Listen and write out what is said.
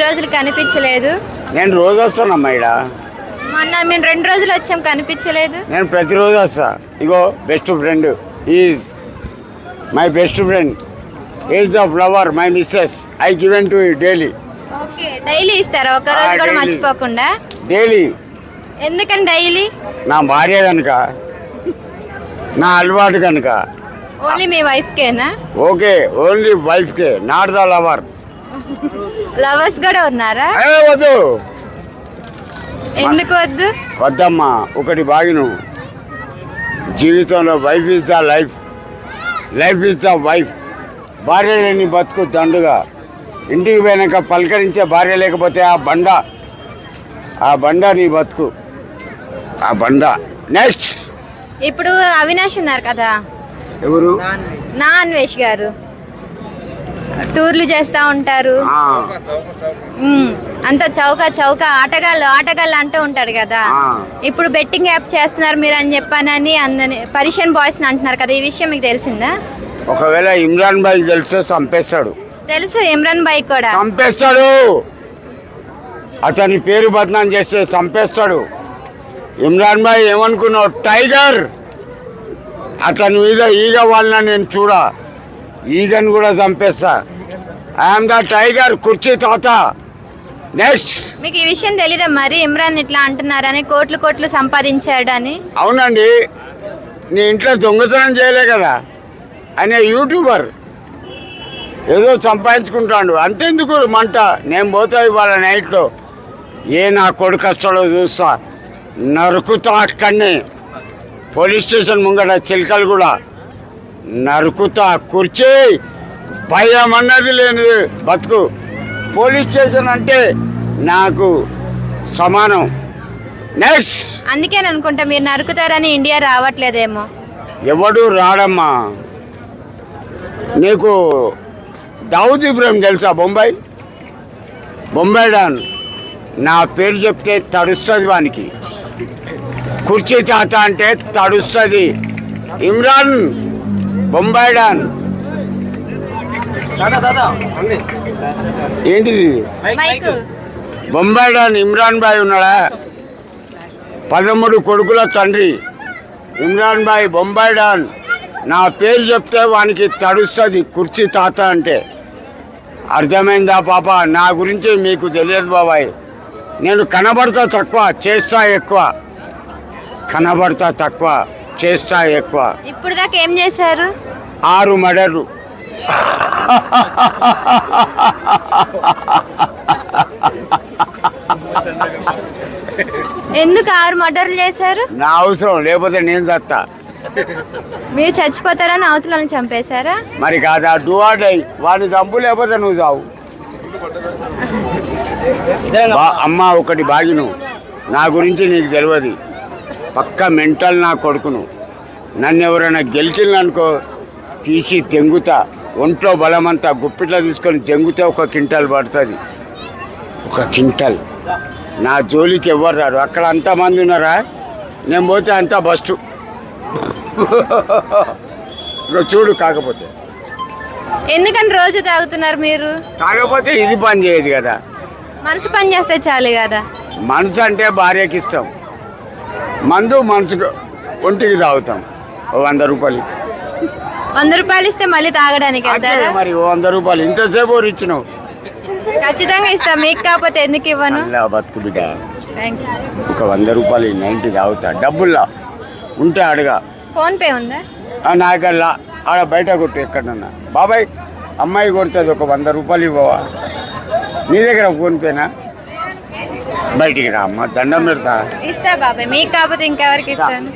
రోజులు కనిపించలేదు. నేను రోజు వస్తానమ్మా ఇడ మొన్న మేము రెండు రోజులు వచ్చాం కనిపించలేదు. నేను ప్రతిరోజు వస్తా. ఇగో best friend is my best friend is the flower my missus I given to daily okay daily ఇస్తారా? ఒక రోజు కూడా. మర్చిపోకుండా? డైలీ ఎందుకని డైలీ నా భార్య కనుక నా అలవాటు కనుక. ఓన్లీ మీ వైఫ్కేనా ఓకే ఓన్లీ వైఫ్కే నాట్ ద లవర్ లవర్స్ కూడా ఉన్నారా? ఏ వద్దు. ఎందుకు వద్దు? వద్దమ్మా ఒకటి బాగిను. జీవితంలో wife is the life life is the wife భార్య లేని బతుకు దండుగా. ఇంటికి పోయినాక పలకరించే భార్య లేకపోతే ఆ బండ ఆ బండ నీ బతుకు. ఆ బండ. నెక్స్ట్ ఇప్పుడు అవినాష్ ఉన్నారు కదా? ఎవరు? నా అన్వేష్ గారు. టూర్లు చేస్తూ ఉంటారు. అంత చౌక చౌక ఆటగాళ్ళు ఆటగాళ్ళు అంటూ ఉంటాడు కదా. ఇప్పుడు బెట్టింగ్ యాప్ చేస్తున్నారు మీరు అని చెప్పానని అందని పరిషన్ బాయ్స్ అంటున్నారు కదా ఈ విషయం మీకు తెలిసిందా? ఒకవేళ ఇమ్రాన్ భాయ్ తెలిస్తే చంపేస్తాడు. తెలుసు ఇమ్రాన్ బాయ్ కూడా. చంపేస్తాడు. అతని పేరు బదనాం చేస్తే చంపేస్తాడు. ఇమ్రాన్ భాయ్ ఏమనుకున్నావు టైగర్! అతని మీద ఈగ వాళ్ళ నేను చూడ. ఈగని కూడా చంపేస్తా. ఐఎమ్ ద టైగర్ కుర్చీ తాత. నెక్స్ట్ మీకు ఈ విషయం తెలీదా మరి? ఇమ్రాన్ ఇట్లా అంటున్నారని కోట్లు కోట్లు సంపాదించాడని? అవునండి. నీ ఇంట్లో దొంగతనం చేయలే కదా. అనే యూట్యూబర్ ఏదో సంపాదించుకుంటాడు. అంతెందుకు మంట? నేను పోతా ఇవాళ నైట్లో. ఏ నా కొడుకు వస్తాడో చూస్తా. నరుకుతా అక్కడనే. పోలీస్ స్టేషన్ ముంగట చిలకలు కూడా. నరుకుతా కుర్చీ. భయం అన్నది లేనిది బతుకు. పోలీస్ స్టేషన్ అంటే నాకు సమానం. నెక్స్ట్. అందుకే అనుకుంటా మీరు నరుకుతారని ఇండియా రావట్లేదేమో. ఎవడు రాడమ్మా? నీకు దావుద్ ఇబ్రహీం తెలుసా బొంబాయి? బొంబాయి డాన్. నా పేరు చెప్తే తడుస్తుంది వానికి. కుర్చీ తాత అంటే తడుస్తుంది. ఇమ్రాన్ బొంబాయి డాన్. ఏంటిది? మైక్. బొంబాయి డాన్ ఇమ్రాన్ బాయ్ ఉన్నాడా? పదమూడు కొడుకుల తండ్రి. ఇమ్రాన్ బాయ్ బొంబాయి డాన్. నా పేరు చెప్తే వానికి తడుస్తుంది కుర్చీ తాత అంటే. అర్థమైందా పాప? నా గురించి మీకు తెలియదు బాబాయ్. నేను కనబడతా తక్కువ చేస్తా ఎక్కువ. కనబడతా తక్కువ చేస్తా ఎక్కువ. ఇప్పుడు దాకా ఏం చేశారు? ఆరు మడర్లు ఎందుకు ఆరు మర్డర్లు చేశారు? నా అవసరం లేకపోతే నేను చస్తా మీరు చచ్చిపోతారని అవతలను చంపేశారా? మరి కాదా? డూ ఆర్ డై వాడిని చంపు లేకపోతే నువ్వు చావు. బా- అమ్మ ఒకటి బాగిను. నా గురించి నీకు తెలియదు. పక్క మెంటల్ నా కొడుకును. నన్ను ఎవరైనా గెలిచిందనుకో తీసి తెంగుతా. ఒంట్లో బలమంతా గుప్పిట్లో తీసుకొని తెంగితే ఒక క్వింటల్ పడుతుంది. ఒక క్వింటల్. నా జోలికి ఎవరు రారు. అక్కడ అంతమంది ఉన్నారా? నేను పోతే అంతా బస్టు. ఇక చూడు కాకపోతే. ఎందుకని రోజు తాగుతున్నారు మీరు? కాకపోతే ఇది పని చేయదు కదా. మనసు పని చేస్తే చాలు కదా. మనసు అంటే భార్యకి ఇస్తాం మందు మనసుకు ఒంటికి తాగుతాం. ఓ వంద రూపాయలు. వంద రూపాయలు ఇస్తే మళ్ళీ తాగడానికి వెళ్తారా? మరి వంద రూపాయలు. ఇంతసేపు ఇచ్చినావు? ఖచ్చితంగా ఇస్తా. మీకు కాకపోతే ఎందుకు ఇవ్వను? బతుకు బిడ్డ. ఒక వంద రూపాయలు నైంటీ తాగుతా. డబ్బుల్లా? ఉంటే అడగా. ఫోన్ పే ఉందా? నాకల్లా. ఆడ బయట కొట్టు ఎక్కడన్నా. బాబాయ్ అమ్మాయి కొడుతుంది ఒక వంద రూపాయలు ఇవ్వవా? నీ దగ్గర ఫోన్పేనా బయటికి రా అమ్మ. దండం పెడతా. ఇస్తా బాబాయ్. మీకు కాకపోతే ఇంకెవరికి ఇస్తాను?